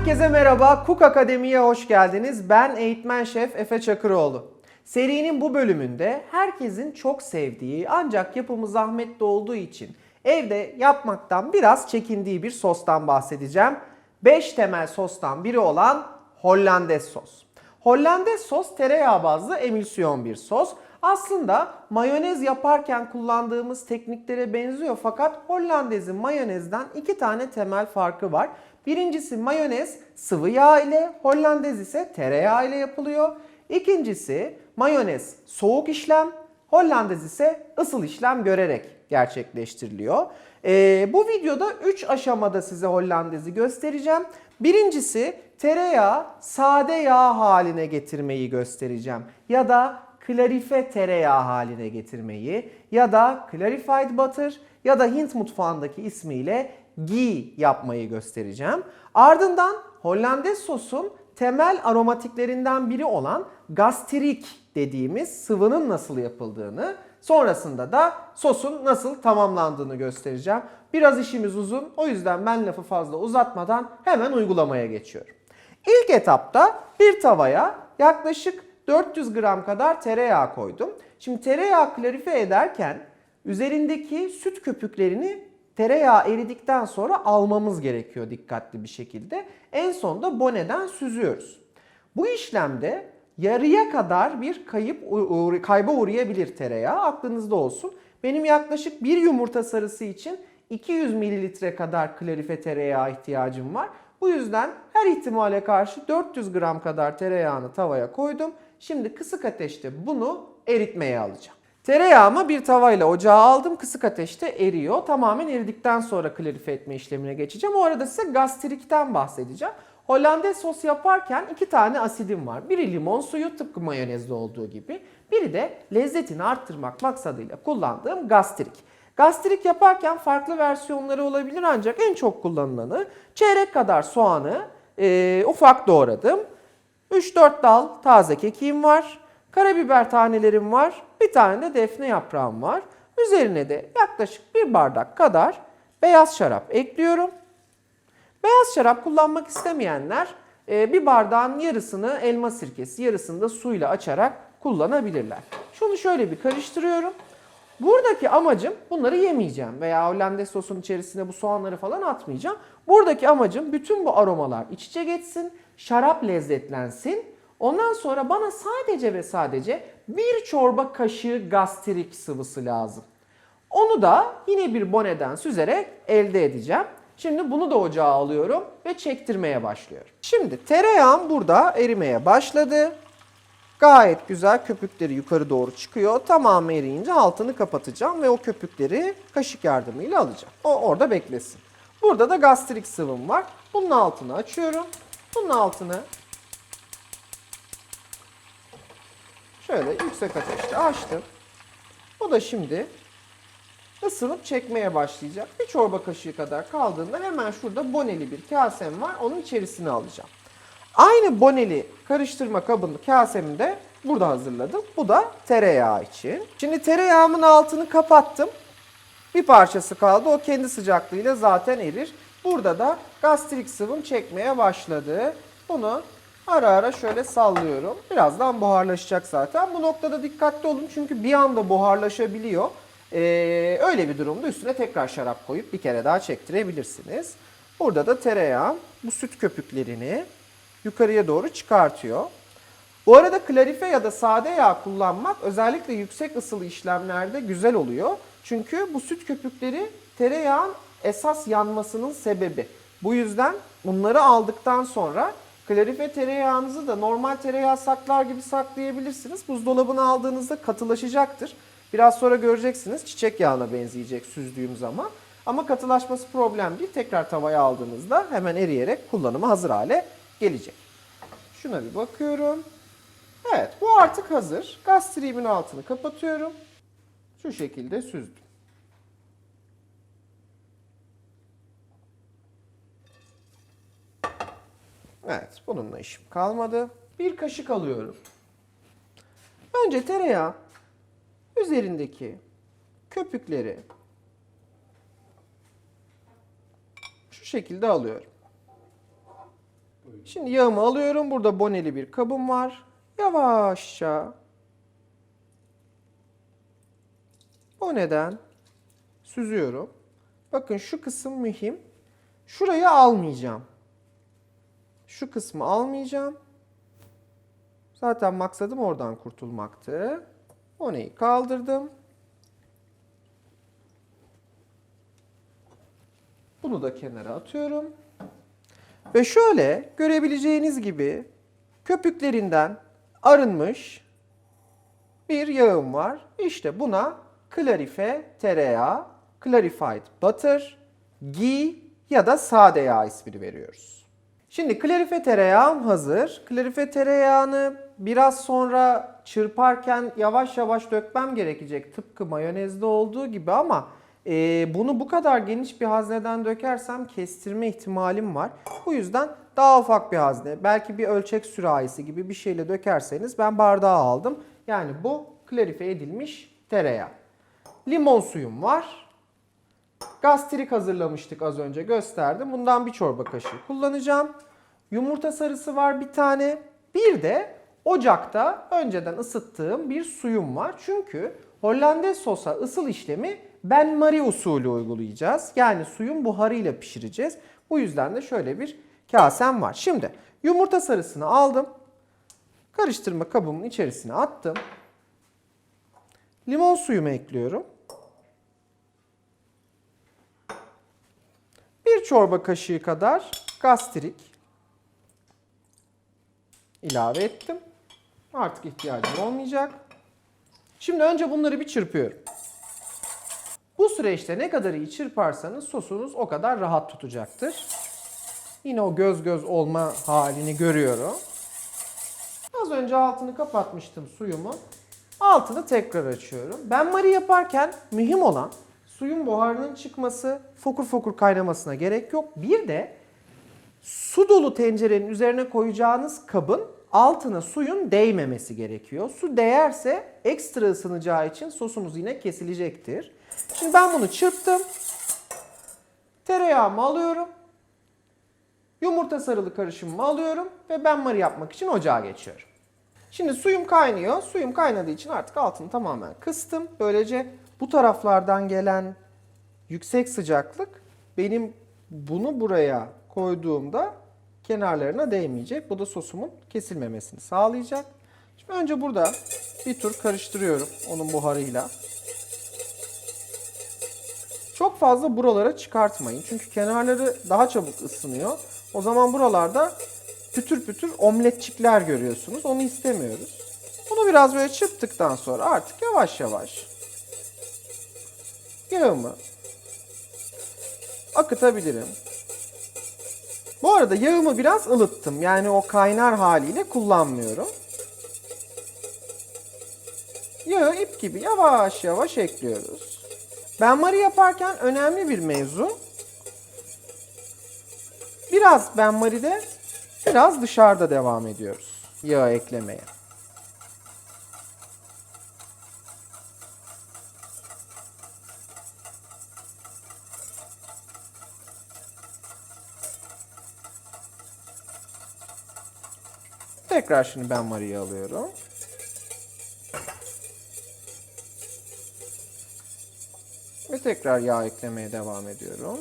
Herkese merhaba, Cook Akademi'ye hoş geldiniz. Ben eğitmen şef Efe Çakıroğlu. Serinin bu bölümünde herkesin çok sevdiği ancak yapımı zahmetli olduğu için evde yapmaktan biraz çekindiği bir sostan bahsedeceğim. 5 temel sostan biri olan Hollandaise sos. Hollandaise sos tereyağı bazlı emülsiyon bir sos. Aslında mayonez yaparken kullandığımız tekniklere benziyor fakat Hollandez'in mayonezden iki tane temel farkı var. Birincisi mayonez sıvı yağ ile, Hollandez ise tereyağı ile yapılıyor. İkincisi mayonez soğuk işlem, Hollandez ise ısıl işlem görerek gerçekleştiriliyor. Ee, bu videoda 3 aşamada size Hollandez'i göstereceğim. Birincisi tereyağı sade yağ haline getirmeyi göstereceğim. Ya da klarife tereyağı haline getirmeyi ya da clarified butter ya da Hint mutfağındaki ismiyle ghee yapmayı göstereceğim. Ardından Hollandaise sosun temel aromatiklerinden biri olan gastrik dediğimiz sıvının nasıl yapıldığını, sonrasında da sosun nasıl tamamlandığını göstereceğim. Biraz işimiz uzun o yüzden ben lafı fazla uzatmadan hemen uygulamaya geçiyorum. İlk etapta bir tavaya yaklaşık 400 gram kadar tereyağı koydum. Şimdi tereyağı klarife ederken üzerindeki süt köpüklerini tereyağı eridikten sonra almamız gerekiyor dikkatli bir şekilde. En sonunda boneden süzüyoruz. Bu işlemde yarıya kadar bir kayıp kayba uğrayabilir tereyağı. Aklınızda olsun. Benim yaklaşık bir yumurta sarısı için 200 mililitre kadar klarife tereyağı ihtiyacım var. Bu yüzden her ihtimale karşı 400 gram kadar tereyağını tavaya koydum. Şimdi kısık ateşte bunu eritmeye alacağım. Tereyağımı bir tavayla ocağa aldım. Kısık ateşte eriyor. Tamamen eridikten sonra klarife etme işlemine geçeceğim. O arada size gastrikten bahsedeceğim. Hollandaise sos yaparken iki tane asidim var. Biri limon suyu tıpkı mayonezde olduğu gibi. Biri de lezzetini arttırmak maksadıyla kullandığım gastrik. Gastrik yaparken farklı versiyonları olabilir ancak en çok kullanılanı çeyrek kadar soğanı e, ufak doğradım. 3-4 dal taze kekiğim var. Karabiber tanelerim var. Bir tane de defne yaprağım var. Üzerine de yaklaşık bir bardak kadar beyaz şarap ekliyorum. Beyaz şarap kullanmak istemeyenler e, bir bardağın yarısını elma sirkesi, yarısını da suyla açarak kullanabilirler. Şunu şöyle bir karıştırıyorum. Buradaki amacım bunları yemeyeceğim veya Hollandaise sosun içerisine bu soğanları falan atmayacağım. Buradaki amacım bütün bu aromalar iç içe geçsin, şarap lezzetlensin. Ondan sonra bana sadece ve sadece bir çorba kaşığı gastrik sıvısı lazım. Onu da yine bir boneden süzerek elde edeceğim. Şimdi bunu da ocağa alıyorum ve çektirmeye başlıyorum. Şimdi tereyağım burada erimeye başladı. Gayet güzel köpükleri yukarı doğru çıkıyor. Tamamı eriyince altını kapatacağım ve o köpükleri kaşık yardımıyla alacağım. O orada beklesin. Burada da gastrik sıvım var. Bunun altını açıyorum. Bunun altını şöyle yüksek ateşte açtım. Bu da şimdi ısınıp çekmeye başlayacak. Bir çorba kaşığı kadar kaldığında hemen şurada boneli bir kasem var. Onun içerisine alacağım. Aynı boneli karıştırma kabını kasemi de burada hazırladım. Bu da tereyağı için. Şimdi tereyağımın altını kapattım. Bir parçası kaldı. O kendi sıcaklığıyla zaten erir. Burada da gastrik sıvım çekmeye başladı. Bunu ara ara şöyle sallıyorum. Birazdan buharlaşacak zaten. Bu noktada dikkatli olun çünkü bir anda buharlaşabiliyor. Ee, öyle bir durumda üstüne tekrar şarap koyup bir kere daha çektirebilirsiniz. Burada da tereyağı bu süt köpüklerini yukarıya doğru çıkartıyor. Bu arada klarife ya da sade yağ kullanmak özellikle yüksek ısılı işlemlerde güzel oluyor. Çünkü bu süt köpükleri tereyağın esas yanmasının sebebi. Bu yüzden bunları aldıktan sonra klarife tereyağınızı da normal tereyağı saklar gibi saklayabilirsiniz. Buzdolabına aldığınızda katılaşacaktır. Biraz sonra göreceksiniz çiçek yağına benzeyecek süzdüğüm zaman. Ama katılaşması problem değil. Tekrar tavaya aldığınızda hemen eriyerek kullanıma hazır hale gelecek. Şuna bir bakıyorum. Evet bu artık hazır. Gastriğimin altını kapatıyorum. Şu şekilde süzdüm. Evet bununla işim kalmadı. Bir kaşık alıyorum. Önce tereyağı üzerindeki köpükleri şu şekilde alıyorum. Şimdi yağımı alıyorum. Burada boneli bir kabım var. Yavaşça boneden süzüyorum. Bakın şu kısım mühim. Şurayı almayacağım. Şu kısmı almayacağım. Zaten maksadım oradan kurtulmaktı. Boneyi kaldırdım. Bunu da kenara atıyorum. Ve şöyle görebileceğiniz gibi köpüklerinden arınmış bir yağım var. İşte buna klarife tereyağı, clarified butter, ghee ya da sade yağ ismini veriyoruz. Şimdi klarife tereyağım hazır. Klarife tereyağını biraz sonra çırparken yavaş yavaş dökmem gerekecek. Tıpkı mayonezde olduğu gibi ama e, bunu bu kadar geniş bir hazneden dökersem kestirme ihtimalim var. Bu yüzden daha ufak bir hazne, belki bir ölçek sürahisi gibi bir şeyle dökerseniz ben bardağı aldım. Yani bu klarife edilmiş tereyağı. Limon suyum var. Gastrik hazırlamıştık az önce gösterdim. Bundan bir çorba kaşığı kullanacağım. Yumurta sarısı var bir tane. Bir de ocakta önceden ısıttığım bir suyum var. Çünkü Hollandaise sosa ısıl işlemi Ben Marie usulü uygulayacağız. Yani suyun buharıyla pişireceğiz. Bu yüzden de şöyle bir kasem var. Şimdi yumurta sarısını aldım. Karıştırma kabımın içerisine attım. Limon suyumu ekliyorum. Bir çorba kaşığı kadar gastrik ilave ettim. Artık ihtiyacım olmayacak. Şimdi önce bunları bir çırpıyorum. Bu süreçte ne kadar iyi çırparsanız sosunuz o kadar rahat tutacaktır. Yine o göz göz olma halini görüyorum. Az önce altını kapatmıştım suyumu. Altını tekrar açıyorum. Ben mari yaparken mühim olan suyun buharının çıkması, fokur fokur kaynamasına gerek yok. Bir de su dolu tencerenin üzerine koyacağınız kabın altına suyun değmemesi gerekiyor. Su değerse ekstra ısınacağı için sosumuz yine kesilecektir. Şimdi ben bunu çırptım. Tereyağımı alıyorum. Yumurta sarılı karışımımı alıyorum ve ben mari yapmak için ocağa geçiyorum. Şimdi suyum kaynıyor. Suyum kaynadığı için artık altını tamamen kıstım. Böylece bu taraflardan gelen yüksek sıcaklık benim bunu buraya koyduğumda kenarlarına değmeyecek. Bu da sosumun kesilmemesini sağlayacak. Şimdi önce burada bir tur karıştırıyorum onun buharıyla. Çok fazla buralara çıkartmayın. Çünkü kenarları daha çabuk ısınıyor. O zaman buralarda pütür pütür omletçikler görüyorsunuz. Onu istemiyoruz. Bunu biraz böyle çırptıktan sonra artık yavaş yavaş yağımı akıtabilirim. Bu arada yağımı biraz ılıttım. Yani o kaynar haliyle kullanmıyorum. Yağı ip gibi yavaş yavaş ekliyoruz. Ben mari yaparken önemli bir mevzu. Biraz ben maride, biraz dışarıda devam ediyoruz yağ eklemeye. Tekrar şimdi ben Mari'yi alıyorum. Ve tekrar yağ eklemeye devam ediyorum.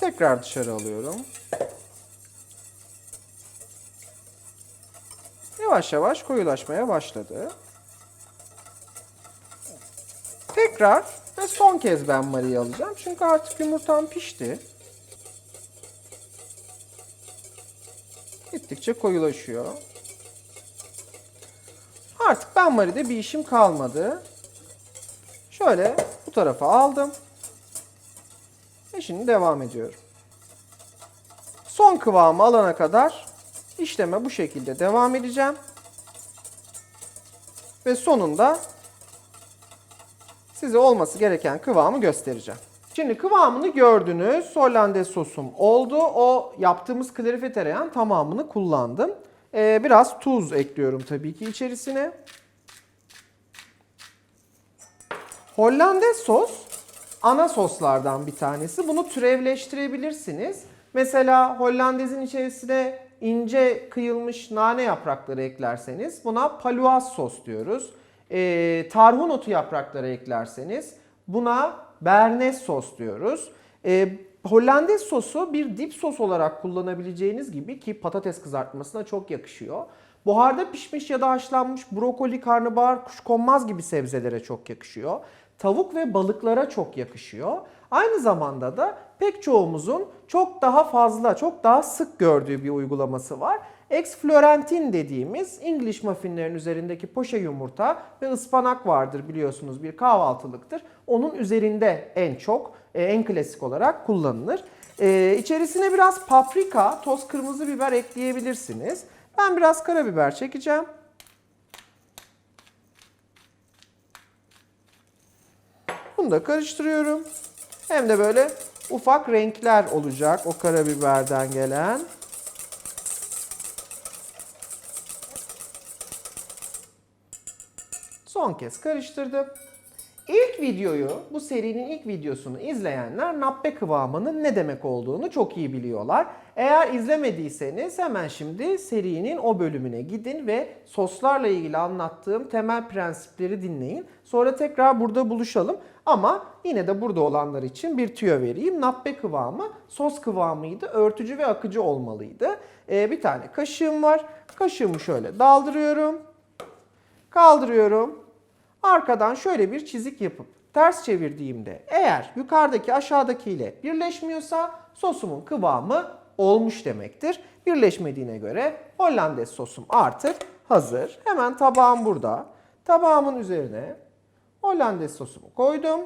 Tekrar dışarı alıyorum. Yavaş yavaş koyulaşmaya başladı. Tekrar ve son kez ben Mari'yi alacağım. Çünkü artık yumurtam pişti. Gittikçe koyulaşıyor. Artık ben Mari'de bir işim kalmadı. Şöyle bu tarafa aldım. Ve şimdi devam ediyorum. Son kıvamı alana kadar işleme bu şekilde devam edeceğim. Ve sonunda size olması gereken kıvamı göstereceğim. Şimdi kıvamını gördünüz. Hollandaise sosum oldu. O yaptığımız klarife tereyağın tamamını kullandım. Ee, biraz tuz ekliyorum tabii ki içerisine. Hollandaise sos ana soslardan bir tanesi. Bunu türevleştirebilirsiniz. Mesela Hollandez'in içerisine ince kıyılmış nane yaprakları eklerseniz buna paluaz sos diyoruz. Ee, tarhun otu yaprakları eklerseniz buna bernes sos diyoruz. Ee, Hollandaise sosu bir dip sos olarak kullanabileceğiniz gibi ki patates kızartmasına çok yakışıyor. Buharda pişmiş ya da haşlanmış brokoli, karnabahar, kuşkonmaz gibi sebzelere çok yakışıyor. Tavuk ve balıklara çok yakışıyor. Aynı zamanda da pek çoğumuzun çok daha fazla, çok daha sık gördüğü bir uygulaması var. Ex Florentin dediğimiz English muffinlerin üzerindeki poşe yumurta ve ıspanak vardır biliyorsunuz bir kahvaltılıktır. Onun üzerinde en çok, e, en klasik olarak kullanılır. Ee, içerisine biraz paprika, toz kırmızı biber ekleyebilirsiniz. Ben biraz karabiber çekeceğim. Bunu da karıştırıyorum. Hem de böyle ufak renkler olacak o karabiberden gelen. Son kez karıştırdım. İlk videoyu, bu serinin ilk videosunu izleyenler nappe kıvamının ne demek olduğunu çok iyi biliyorlar. Eğer izlemediyseniz hemen şimdi serinin o bölümüne gidin ve soslarla ilgili anlattığım temel prensipleri dinleyin. Sonra tekrar burada buluşalım. Ama yine de burada olanlar için bir tüyo vereyim. Nappe kıvamı sos kıvamıydı. Örtücü ve akıcı olmalıydı. Ee, bir tane kaşığım var. Kaşığımı şöyle daldırıyorum. Kaldırıyorum. Arkadan şöyle bir çizik yapıp ters çevirdiğimde eğer yukarıdaki aşağıdaki ile birleşmiyorsa sosumun kıvamı olmuş demektir. Birleşmediğine göre Hollandaise sosum artık hazır. Hemen tabağım burada. Tabağımın üzerine Hollandaise sosumu koydum.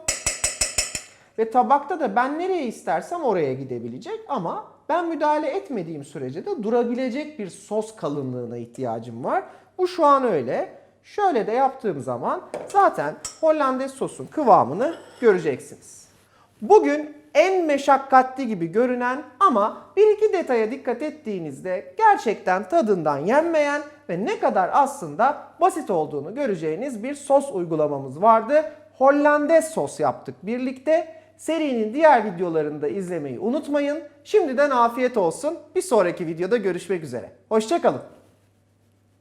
Ve tabakta da ben nereye istersem oraya gidebilecek ama ben müdahale etmediğim sürece de durabilecek bir sos kalınlığına ihtiyacım var. Bu şu an öyle. Şöyle de yaptığım zaman zaten Hollandaise sosun kıvamını göreceksiniz. Bugün en meşakkatli gibi görünen ama bir iki detaya dikkat ettiğinizde gerçekten tadından yenmeyen ve ne kadar aslında basit olduğunu göreceğiniz bir sos uygulamamız vardı. Hollandaise sos yaptık birlikte. Serinin diğer videolarını da izlemeyi unutmayın. Şimdiden afiyet olsun. Bir sonraki videoda görüşmek üzere. Hoşçakalın.